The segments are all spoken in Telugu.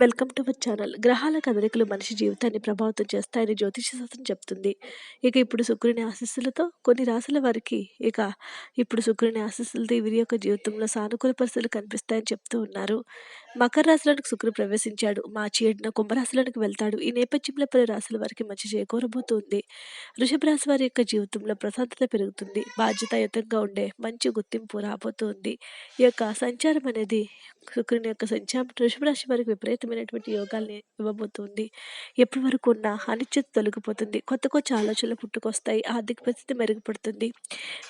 వెల్కమ్ టు అవర్ ఛానల్ గ్రహాల కదలికలు మనిషి జీవితాన్ని ప్రభావితం చేస్తాయని జ్యోతిష శాస్త్రం చెప్తుంది. ఇక ఇప్పుడు శుక్రుని ఆశీస్సులతో కొన్ని రాశుల వారికి ఇక ఇప్పుడు శుక్రుని ఆశీస్సులతో వీరి యొక్క జీవితంలో సానుకూల పరిస్థితులు కనిపిస్తాయని చెప్తూ ఉన్నారు. మకర రాశులకు శుక్రుడు ప్రవేశించాడు. మార్చి ఏడున కుంభరాశులకు వెళ్తాడు. ఈ నేపథ్యంలో పలు రాశుల వారికి మంచి చేకూరబోతుంది. వృషభ రాశి వారి యొక్క జీవితంలో ప్రశాంతత పెరుగుతుంది. బాధ్యతాయుతంగా ఉండే మంచి గుర్తింపు రాబోతుంది. ఈ యొక్క సంచారం అనేది శుక్రుని యొక్క సంచారం వృషభ రాశి వారికి అద్భుతమైనటువంటి యోగాల్ని ఇవ్వబోతుంది. ఎప్పటి వరకు ఉన్న అనిశ్చిత తొలగిపోతుంది. కొత్త కొత్త ఆలోచనలు పుట్టుకొస్తాయి. ఆర్థిక పరిస్థితి మెరుగుపడుతుంది.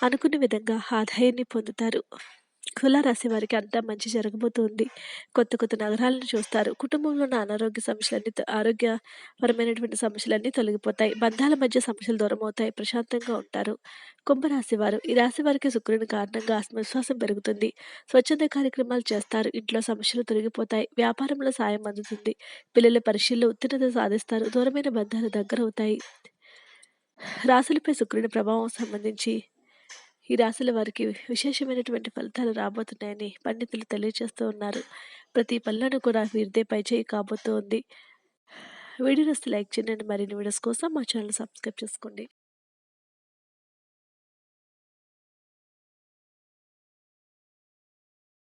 అనుకున్న విధంగా ఆదాయాన్ని పొందుతారు. రాశి వారికి అంతా మంచి జరగబోతుంది. కొత్త కొత్త నగరాలను చూస్తారు. కుటుంబంలో ఉన్న అనారోగ్య సమస్యలన్నీ ఆరోగ్యపరమైనటువంటి సమస్యలన్నీ తొలగిపోతాయి. బంధాల మధ్య సమస్యలు దూరం అవుతాయి. ప్రశాంతంగా ఉంటారు. కుంభరాశి వారు. ఈ రాశి వారికి శుక్రుని కారణంగా ఆత్మవిశ్వాసం పెరుగుతుంది. స్వచ్ఛంద కార్యక్రమాలు చేస్తారు. ఇంట్లో సమస్యలు తొలగిపోతాయి. వ్యాపారంలో సాయం అందుతుంది. పిల్లల పరీక్షల్లో ఉత్తీర్ణత సాధిస్తారు. దూరమైన బంధాలు దగ్గరవుతాయి రాశులపై శుక్రుని ప్రభావం సంబంధించి ఈ రాశుల వారికి విశేషమైనటువంటి ఫలితాలు రాబోతున్నాయని పండితులు తెలియజేస్తూ ఉన్నారు. ప్రతి పనులను కూడా వీరిదే పైచేయి కాబోతోంది. వీడియోస్ లైక్ చేయండి. మరిన్ని వీడియోస్ కోసం మా ఛానల్ సబ్స్క్రైబ్ చేసుకోండి.